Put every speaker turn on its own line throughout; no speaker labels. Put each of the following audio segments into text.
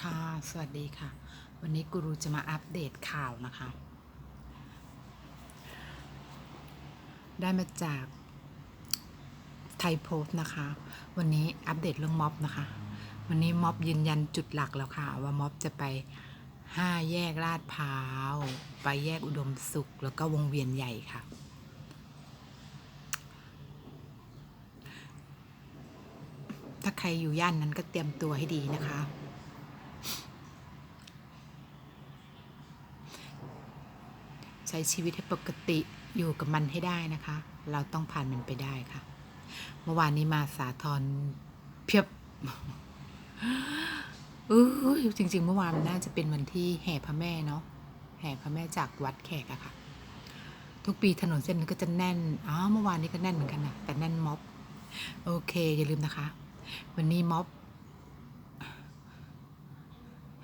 ค่ะ สวัสดีค่ะ วันนี้กูรูจะมาอัปเดตข่าวนะคะ ได้มาจากไทยโพสต์นะคะ วันนี้อัปเดตเรื่องม็อบนะคะ วันนี้ม็อบยืนยันจุดหลักแล้วค่ะ ว่าม็อบจะไปห้าแยกลาดพร้าว ไปแยกอุดมสุข แล้วก็วงเวียนใหญ่ค่ะถ้าใครอยู่ย่านนั้นก็เตรียมตัวให้ดีนะคะ ใช้ชีวิตให้ปกติอยู่กับมันให้ได้นะคะ เราต้องผ่านมันไปได้ค่ะ เมื่อวานนี้มาสาทรเพียบเอ้ยจริง ๆ เมื่อวานนน่าจะเป็นวันที่แห่พระแม่เนาะแห่พระแม่จากวัดแขกอะค่ะ ทุกปีถนนเส้นนี้ก็จะแน่นอ๋อเมื่อวานนี้ก็แน่นเหมือนกันนะแต่แน่นม็อบ โอเค อย่าลืมนะคะ วันนี้ม็อบ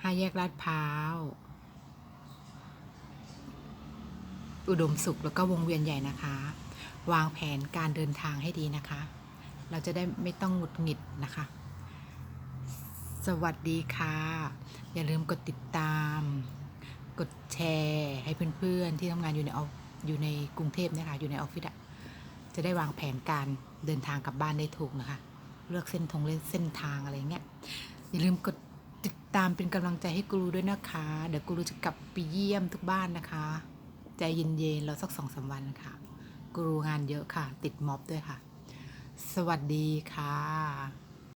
ห้าแยกลาดพร้าว อุดมสุขแล้วก็วงเวียนใหญ่นะคะ วางแผนการเดินทางให้ดีนะคะ เราจะได้ไม่ต้องหงุดหงิดนะคะ สวัสดีค่ะ อย่าลืมกดติดตาม กดแชร์ให้เพื่อนๆ ที่ทำงานอยู่ในอยู่ในกรุงเทพนะคะอยู่ในออฟฟิศจะได้วางแผนการเดินทางกลับบ้านได้ถูกนะคะ เลือกเส้นทงเล่นเส้นทางอะไรเงี้ยอย่าลืมกดติดตามเป็นกำลังใจให้กูรูด้วยนะคะ เดี๋ยวกูรูจะกลับไปเยี่ยมทุกบ้านนะคะ ใจเย็นๆเราสักสองสามวันค่ะ กรูงานเยอะค่ะ ติดม็อบด้วยค่ะ สวัสดีค่ะ